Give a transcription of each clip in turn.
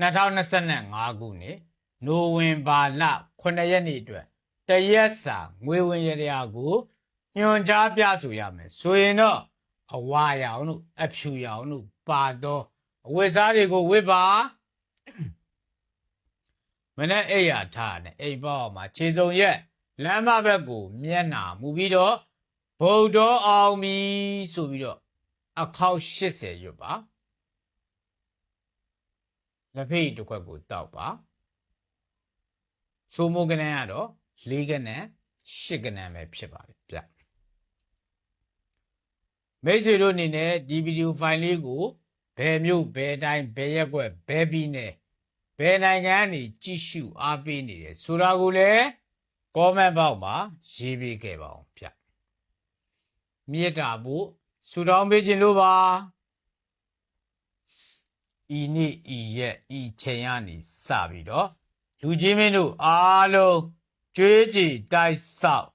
2025ခုနှစ်နိုဝင်ဘာလ9ရက်နေ့အတွက်တရက်စာငွေဝင်ရတရားကိုညွှန်ကြားပြဆိုရမယ်ဆိုရင်တော့အဝါရောင်တို့အဖြူရောင်တို့ပါတော့အဝတ်စားတွေကိုဝတ်ပါမနေ့အိယာထားတယ်အိမ်ပေါ့မှာခြေစုံရက်လမ်းမဘက်ကို မျက်နှာမူပြီးတော့ဗုဒ္ဓအောင်ပြီဆိုပြီးတော့အခောက်80ရွတ်ပါ လက်ဖိတ်တစ်ခွက်ကိုတောက်ပါဆိုမိုကနန်းကတော့၄ကနန်း၈ကနန်းပဲဖြစ်ပါတယ်ဗျမိတ်ဆွေတို့အနေနဲ့ဒီဗီဒီယိုဖိုင်လေးကိုဘယ်မျိုးဘယ်တိုင်းဘယ်ရက်ွက်ဘယ်ပြည်နယ်ဘယ်နိုင်ငံကနေကြည့်ရှုအားပေးနေတယ်ဆိုတာကိုလည်း comment box မှာရေးပေးခဲ့ပါအောင်ဗျမြစ်တာဖို့ဆူတောင်းပေးခြင်းလို့ပါ ဤနေ့ဤရက်ဤချိန်ကနေစပြီးတော့လူကြီးမင်းတို့အားလုံးကြွေးကြည်တိုက်ဆောက်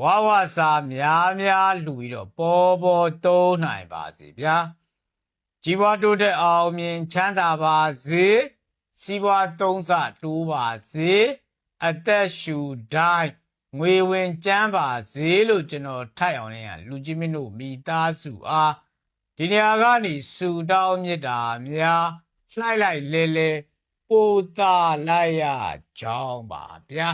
ဝါဝစာများများလှူပြီးတော့ပေါ်ပေါ်သုံးနိုင်ပါစေဗျာကြီးပွားတိုးတဲ့အောင်မြင်ချမ်းသာပါစေစီးပွားသုံးဆတိုးပါစေအသက်ရှူတိုင်းငွေဝင်ကျန်းပါစေလို့ကျွန်တော်ထိုက်အောင်လည်းလူကြီးမင်းတို့မိသားစုအား ဒီနေရာကနေစူတောင်းမြစ်တာများလှိုက်လိုက်လဲလဲပိုတာလိုက်ရကြောင်းပါဗျာ